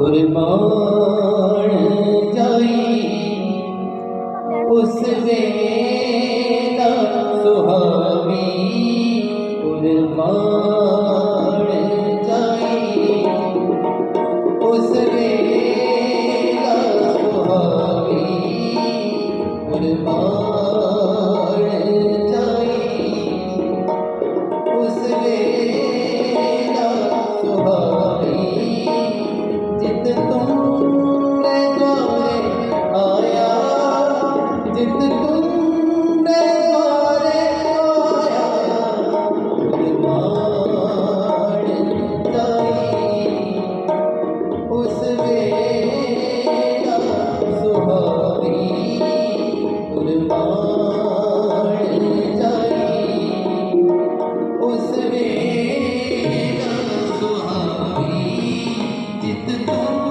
कुर्बान जाई। उस वेला सुहावी कुर्बान जाई। उस वेला सुहावी कुर्बान जाई। उस वेला you.